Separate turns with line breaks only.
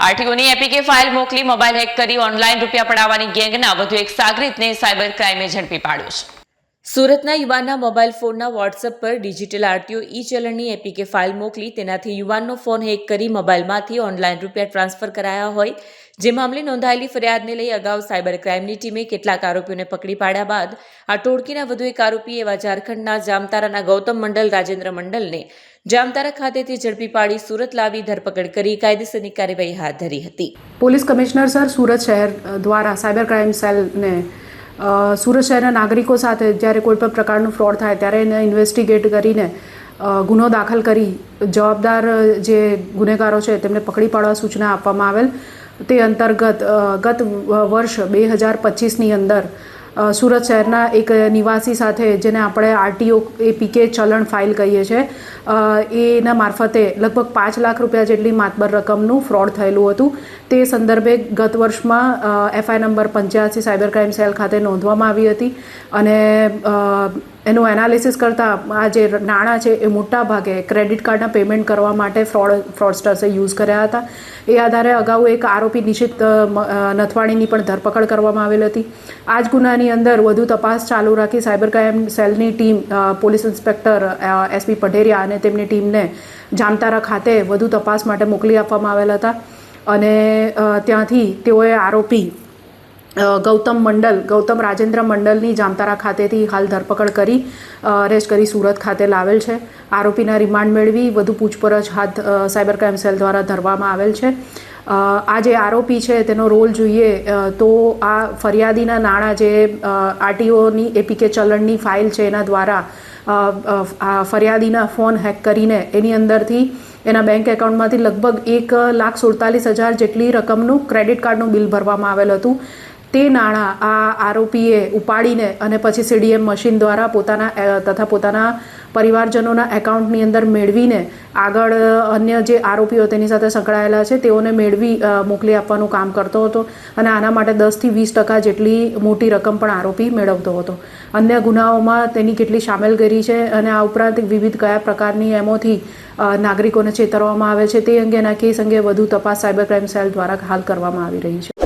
આરટીઓની APK file મોકલી mobile hack કરી online રૂપિયા પડાવવાની ગેંગના વધુ એક સાગરીતને સાયબર ક્રાઇમે ઝડપી પાડ્યો છે. સુરતના યુવાનના મોબાઈલ ફોનના વોટ્સએપ પર ડિજિટલ આરટીઓ ઈ ચલણની એપીકે ફાઇલ મોકલી, તેનાથી યુવાનનો ફોન હેક કરી મોબાઈલમાંથી ઓનલાઈન રૂપિયા ટ્રાન્સફર કરાયા હોય. જે મામલે નોંધાયેલી ફરિયાદને લઈ અગાઉ સાયબર ક્રાઇમની ટીમે કેટલાક આરોપીઓને પકડી પાડ્યા બાદ, આ ટોળકીના વધુ એક આરોપી એવા ઝારખંડના જામતારાના ગૌતમ મંડલ, રાજેન્દ્ર મંડલને જામતારા ખાતેથી ઝડપી પાડી સુરત લાવી ધરપકડ કરી, કાયદેસરની કાર્યવાહી હાથ ધરી હતી.
પોલીસ કમિશનર સર, સુરત શહેર દ્વારા સાયબર ક્રાઇમ સેલને સુરત શહેરના નાગરિકો સાથે જ્યારે કોઈ પણ પ્રકારનું ફ્રોડ થાય ત્યારે એને ઇન્વેસ્ટિગેટ કરીને ગુનો દાખલ કરી જવાબદાર જે ગુનેગારો છે તેમને પકડી પાડવા સૂચના આપવામાં આવેલ. તે અંતર્ગત ગત વર્ષ બે હજાર પચીસની અંદર સુરત શહેરના એક નિવાસી સાથે જેને આપણે આરટીઓ એ પીકે ચલણ ફાઇલ કહીએ છીએ એના મારફતે લગભગ પાંચ લાખ રૂપિયા જેટલી માતબર રકમનું ફ્રોડ થયેલું હતું. તે સંદર્ભે ગત વર્ષમાં એફઆઈ નંબર પંચ્યાસી સાયબર ક્રાઇમ સેલ ખાતે નોંધવામાં આવી હતી અને એનું એનાલિસિસ કરતાં આ જે નાણાં છે એ મોટા ભાગે ક્રેડિટ કાર્ડના પેમેન્ટ કરવા માટે ફ્રોડ, ફ્રોડસ્ટર્સે યુઝ કર્યા હતા. એ આધારે અગાઉ એક આરોપી નિશિત નથવાણીની પણ ધરપકડ કરવામાં આવેલ હતી. આ જ ગુનાની અંદર વધુ તપાસ ચાલુ રાખી સાયબર ક્રાઇમ સેલની team police inspector SP Padheriya અને તેમની ટીમને જામતારા ખાતે વધુ તપાસ માટે મોકલી આપવામાં આવેલ હતા. અને ત્યાંથી તેઓએ આરોપી ગૌતમ મંડલ, ગૌતમ રાજેન્દ્ર મંડલની જામતારા ખાતેથી હાલ ધરપકડ કરી અરેસ્ટ કરી સુરત ખાતે લાવેલ છે. આરોપીના રિમાન્ડ મેળવી વધુ પૂછપરછ હાથ સાયબર ક્રાઇમ સેલ દ્વારા ધરવામાં આવેલ છે. આ જે આરોપી છે, તેનો રોલ જોઈએ તો આ ફરિયાદીના નાણાં જે આરટીઓની, એપીકે ચલણની ફાઇલ છે, એના દ્વારા ફરિયાદીના ફોન હેક કરીને એની અંદરથી એના બેંક એકાઉન્ટમાંથી લગભગ એક લાખ સુડતાલીસ હજાર જેટલી રકમનું ક્રેડિટ કાર્ડનું બિલ ભરવામાં આવેલ હતું. તે નાણાં આ આરોપીએ ઉપાડીને અને પછી સીડીએમ મશીન દ્વારા પોતાના તથા પોતાના પરિવારજનોના એકાઉન્ટની અંદર મેળવીને આગળ અન્ય જે આરોપીઓ તેની સાથે સંકળાયેલા છે, તેઓને મેળવી મોકલી આપવાનું કામ કરતો હતો અને આના માટે દસથી વીસ ટકા જેટલી મોટી રકમ પણ આરોપી મેળવતો હતો. અન્ય ગુનાઓમાં તેની કેટલી સામેલગીરી છે અને આ ઉપરાંત વિવિધ કયા પ્રકારની એમોથી નાગરિકોને ચેતરવામાં આવે છે તે અંગેના કેસ અંગે વધુ તપાસ સાયબર ક્રાઇમ સેલ દ્વારા હાલ કરવામાં આવી રહી છે.